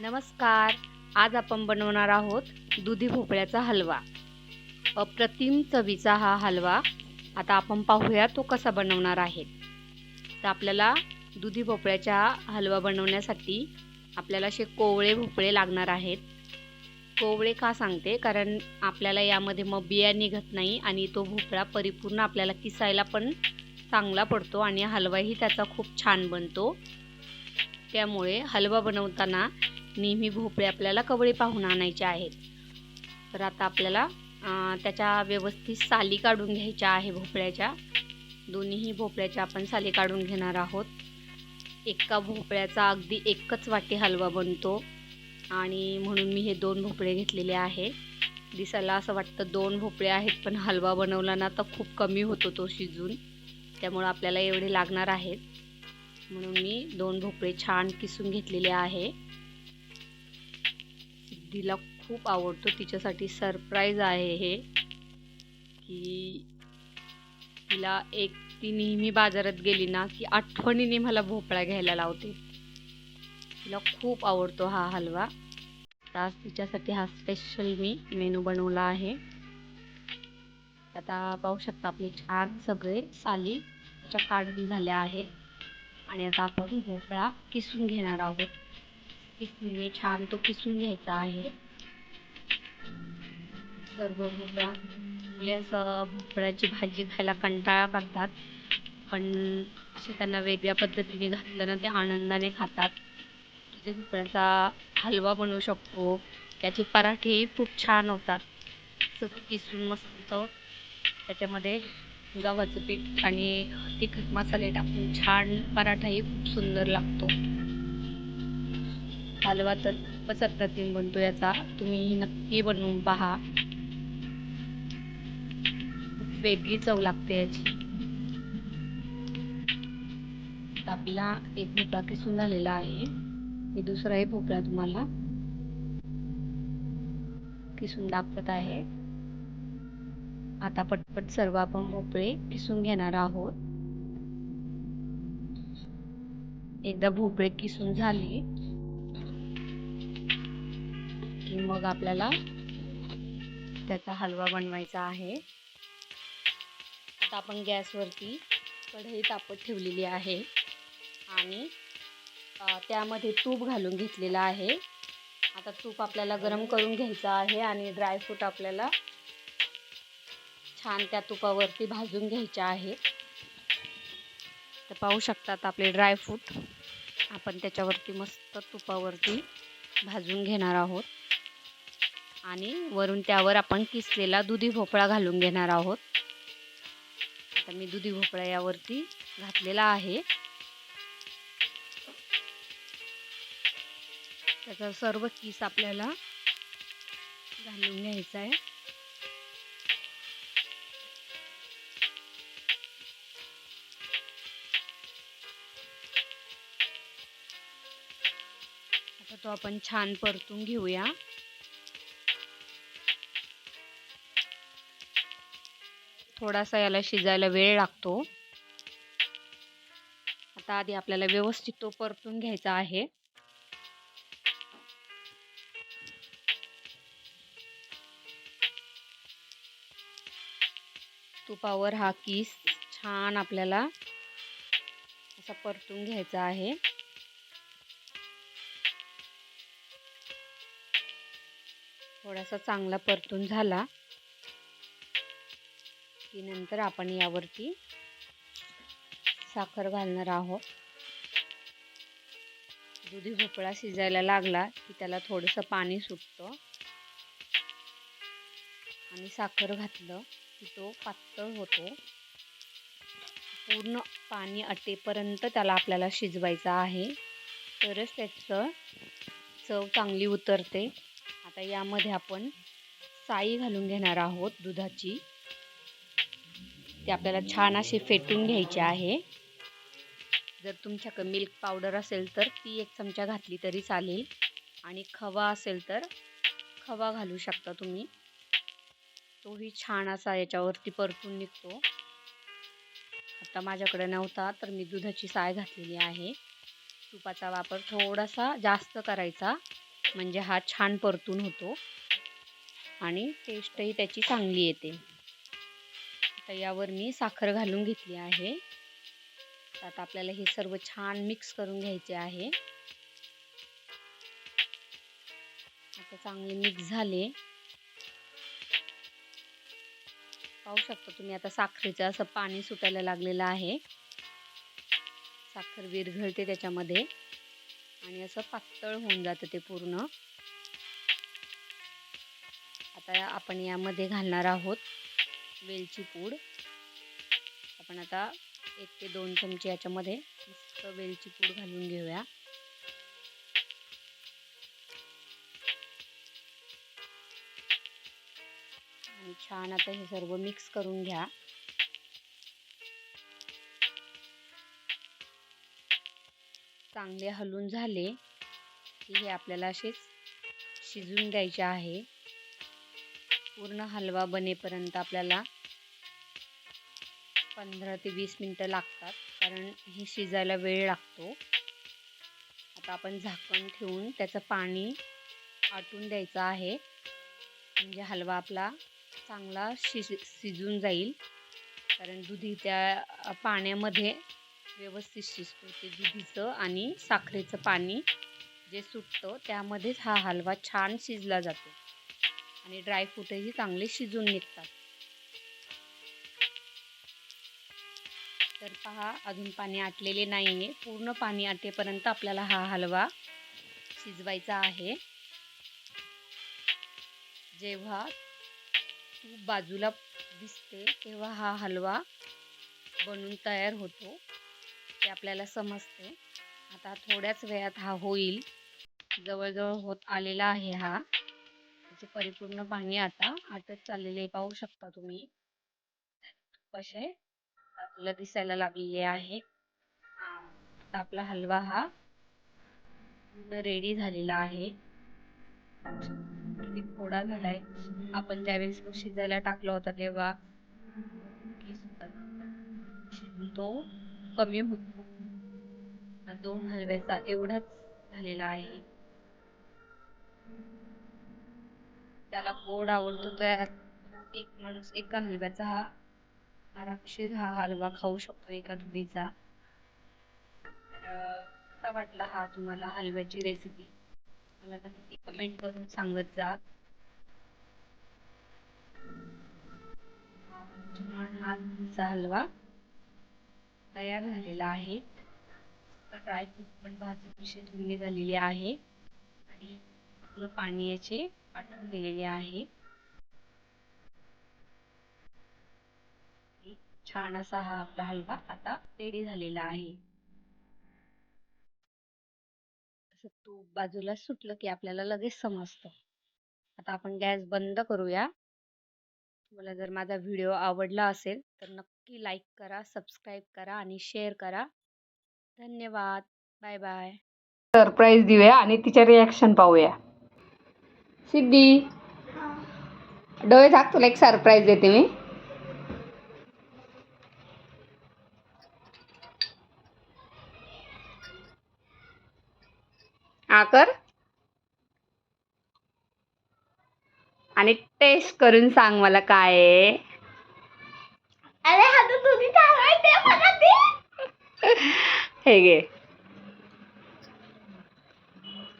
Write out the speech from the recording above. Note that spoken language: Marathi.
नमस्कार. आज आपण बनवणार आहोत दुधी भोपळ्याचा हलवा. अप्रतिम चवीचा हा हलवा. आता आपण पाहूया तो कसा बनवणार आहे. तर आपल्याला दुधी भोपळ्याचा हलवा बनवण्यासाठी आपल्याला असे कोवळे भोपळे लागणार आहेत. कोवळे का सांगते? कारण आपल्याला यामध्ये मग बिया निघत नाही आणि तो भोपळा परिपूर्ण आपल्याला किसायला पण चांगला पडतो आणि हलवाही त्याचा खूप छान बनतो. त्यामुळे हलवा बनवताना नेहमी भोपळे आपल्याला कवळे पाहून आणायचे आहेत. तर आता आपल्याला त्याच्या व्यवस्थित साली काढून घ्यायच्या आहे भोपळ्याच्या. दोन्हीही भोपळ्याच्या आपण साली काढून घेणार आहोत. एका भोपळ्याचा अगदी एकच वाटी हलवा बनतो. आणि म्हणून मी हे दोन भोपळे घेतलेले आहे. दिसायला असं वाटतं दोन भोपळे आहेत पण हलवा बनवला ना तर खूप कमी होतो तो शिजून. त्यामुळं आपल्याला एवढे लागणार आहेत. म्हणून मी दोन भोपळे छान किसून घेतलेले आहे. तिला खूप आवडतो. तिच्यासाठी सरप्राईज आहे हे. की तिला एक ती नेहमी बाजारात गेली ना की आठवणीने मला भोपळा घ्यायला लावते. तिला खूप आवडतो हा हलवा. तर आज तिच्यासाठी हा स्पेशल मी मेनू बनवला आहे. आता पाहू शकता आपले छान सगळे साली काढून झाल्या आहेत. आणि आता आपण भोपळा किसून घेणार आहोत. किसणीने छान तो किसून घ्यायचा आहे. सर्व भोपळा मुले असं भोपळ्याची भाजी खायला कंटाळा करतात. पण असे त्यांना वेगळ्या पद्धतीने घातलं ना ते आनंदाने खातात. म्हणजे भोपळ्याचा हलवा बनवू शकतो. त्याचे पराठेही खूप छान होतात. सगळं किसून मस्त त्याच्यामध्ये गव्हाचं पीठ आणि तिखट मसाले टाकून छान पराठाही खूप सुंदर लागतो. हलवा तर खूपच अप्रतिम बनतो याचा. तुम्ही नक्की बनवून पहा. खूप वेगळी चव लागते याची. आपला एक भोपळा किसून झालेला आहे. मी दुसराही भोपळा तुम्हाला किसून दाखवत आहे. आता पटपट सर्व आपण भोपळे किसून घेणार आहोत. एकदा भोपळे किसून झाले मग आपल्याला त्याचा हलवा बनवायचा आहे. आता आपण गॅसवरती कढई तापत ठेवलेली आहे आणि त्यामध्ये तूप घालून घेतलेलं आहे. आता तूप आपल्याला गरम करून घ्यायचं आहे आणि ड्रायफ्रूट आपल्याला छान त्या तुपावरती भाजून घ्यायचे आहेत तर पाहू शकतात आपले ड्रायफ्रूट आपण त्याच्यावरती मस्त तुपावरती भाजून घेणार आहोत. आणि वरून त्यावर आपण किसलेला दुधी भोपळा घालून घेणार आहोत. आता मी दुधी भोपळा यावरती घातलेला आहे. त्याचा सर्व किस आपल्याला घालून घ्यायचा आहे. आता तो आपण छान परतून घेऊया. थोडासा याला शिजायला वेळ लागतो. आता आधी आपल्याला व्यवस्थित तो परतून घ्यायचा आहे. तुपावर हा किस छान आपल्याला असा परतून घ्यायचा आहे. थोडासा चांगला परतून झाला. की नंतर आपण यावरती साखर घालणार आहोत. दुधी भोपळा शिजायला लागला की त्याला थोडंसं पाणी सुटतं. आणि साखर घातलं की तो पातळ होतो. पूर्ण पाणी अटेपर्यंत त्याला आपल्याला शिजवायचं आहे. तरच त्याचं चव चांगली उतरते. आता यामध्ये आपण साई घालून घेणार आहोत दुधाची. ती आपल्याला छान अशी फेटून घ्यायची आहे. जर तुमच्याकडे मिल्क पावडर असेल तर ती एक चमचा घातली तरी चालेल. आणि खवा असेल तर खवा घालू शकता तुम्ही. तोही छान असा याच्यावरती परतून निघतो. आता माझ्याकडे नव्हता तर मी दुधाची साय घातलेली आहे. तुपाचा वापर थोडासा जास्त करायचा म्हणजे हा छान परतून होतो. आणि टेस्टही त्याची चांगली येते. तयावर यावर मी साखर घालून घेतली आहे. तर आता आपल्याला हे सर्व छान मिक्स करून घ्यायचे आहे. आता चांगले मिक्स झाले. पाहू शकता तुम्ही आता साखरेचं असं पाणी सुटायला लागलेलं आहे. साखर विरघळते त्याच्यामध्ये. आणि असं पातळ होऊन जातं ते पूर्ण. आता आपण यामध्ये घालणार आहोत. वेलची पूड. आपण आता एक ते दोन चमचे याच्यामध्ये मस्त वेलची पूड घालून घेऊया. आणि छान आता हे सर्व मिक्स करून घ्या. चांगले हलून झाले की हे आपल्याला असेच शिजून द्यायचे आहे. पूर्ण हलवा बनेपर्यंत आपल्याला पंधरा ते वीस मिनटं लागतात कारण हे शिजायला वेळ लागतो. आता आपण झाकण ठेवून त्याचं पाणी आटून द्यायचं आहे. म्हणजे हलवा आपला चांगला शिज शिजून जाईल. कारण दुधी त्या पाण्यामध्ये व्यवस्थित शिजतो. ते दुधीचं आणि साखरेचं पाणी जे सुटतं त्यामध्येच हा हलवा छान शिजला जातो. आणि ड्रायफ्रूटही चांगले शिजून निघतात. तर पहा अजून पाणी आटलेले नाही आहे पूर्ण पाणी आटेपर्यंत आपल्याला हा हलवा शिजवायचा आहे. जेव्हा तूप बाजूला दिसते तेव्हा हा हलवा बनून तयार होतो. ते आपल्याला समजते. आता थोड्याच वेळात हा होईल. जवळजवळ होत आलेला आहे हा. त्याचे परिपूर्ण पाणी आता आटत चाललेले पाहू शकता तुम्ही. कसे? आपल्याला दिसायला लागलेले आहे. आपला हलवा हा रेडी झालेला आहे. थोडा झालाय. आपण ज्यावेळेस शिजायला टाकला होता तेव्हा. तो कमी होतो. दोन हलव्याचा एवढाच झालेला आहे. त्याला गोड आवडतो तर एक माणूस एका हलव्याचा हा आरामशीर हा हलवा खाऊ शकतो एका दुधीचा कसा वाटला हा तुम्हाला हलव्याची रेसिपी मला नक्की कमेंट करून सांगत जा. हा हलवा तयार झालेला आहे. ड्रायफ्रूट पण भाजून शिजवली झालेली आहे. आणि आपलं पाणी याचे दिलेले आहे. छान असा हा आपला हलवा आता रेडी झालेला आहे. असं तूप बाजूला सुटलं की आपल्याला लगेच समजतं. आता आपण गॅस बंद करूया. तुम्हाला जर माझा व्हिडिओ आवडला असेल तर नक्की लाईक करा सबस्क्राईब करा आणि शेअर करा. धन्यवाद. बाय बाय सरप्राईज देऊया आणि तिच्या रिॲक्शन पाहूया. सिद्धी डोळे झाक तुला एक सरप्राईज देते मी. हा कर आणि टेस्ट करून सांग मला काय आहे. अरे हा हे घे.